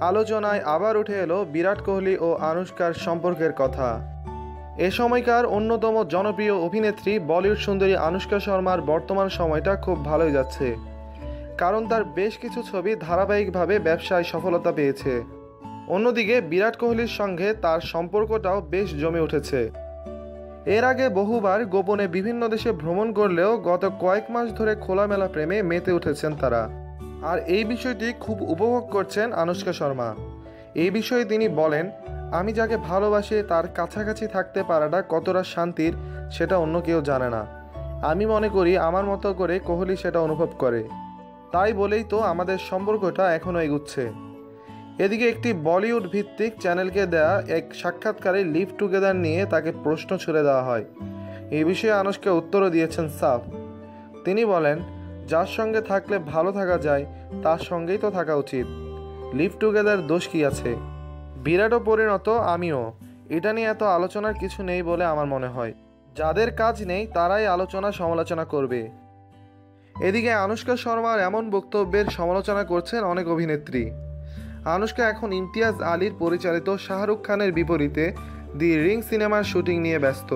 আলোচনায় আবার উঠে এলো বিরাট কোহলি ও আনুষ্কার সম্পর্কের কথা। এ সময়কার অন্যতম জনপ্রিয় অভিনেত্রী বলিউড সুন্দরী আনুষ্কা শর্মার বর্তমান সময়টা খুব ভালোই যাচ্ছে। কারণ তার বেশ কিছু ছবি ধারাবাহিকভাবে ব্যবসায় সফলতা পেয়েছে। অন্যদিকে বিরাট কোহলির সঙ্গে তার সম্পর্কটাও বেশ জমে উঠেছে। এর আগে বহুবার গোপনে বিভিন্ন দেশে ভ্রমণ করলেও গত কয়েক মাস ধরে খোলামেলা প্রেমে মেতে উঠেছেন তারা। আর এই বিষয়টি খুব উপভোগ করছেন আনুষ্কা শর্মা। এই বিষয়ে তিনি বলেন, আমি যাকে ভালোবাসি, তার কাছাকাছি থাকতে পারাটা কতটা শান্তির সেটা অন্য কেউ জানে না। আমি মনে করি আমার মতো করে কোহলি সেটা অনুভব করে। তাই বলেই তো আমাদের সম্পর্কটা এখনও এগুচ্ছে। এদিকে একটি বলিউড ভিত্তিক চ্যানেলকে দেয়া এক সাক্ষাৎকারে লিভ টুগেদার নিয়ে তাকে প্রশ্ন ছুড়ে দেওয়া হয়। এই বিষয়ে আনুষ্কা উত্তরও দিয়েছেন সাফ। তিনি বলেন যার সঙ্গে থাকলে ভালো থাকা যায়, তার সঙ্গেই তো থাকা উচিত। লিভ টুগেদার দোষ কি আছে? বিরাটও পরিণত, আমিও। এটা নিয়ে এত আলোচনার কিছু নেই বলে আমার মনে হয়। যাদের কাজ নেই, তারাই আলোচনা সমালোচনা করবে। এদিকে আনুষ্কা শর্মার এমন বক্তব্যের সমালোচনা করছেন অনেক অভিনেত্রী। আনুষ্কা এখন ইমতিয়াজ আলীর পরিচালিত শাহরুখ খানের বিপরীতে দি রিং সিনেমার শুটিং নিয়ে ব্যস্ত।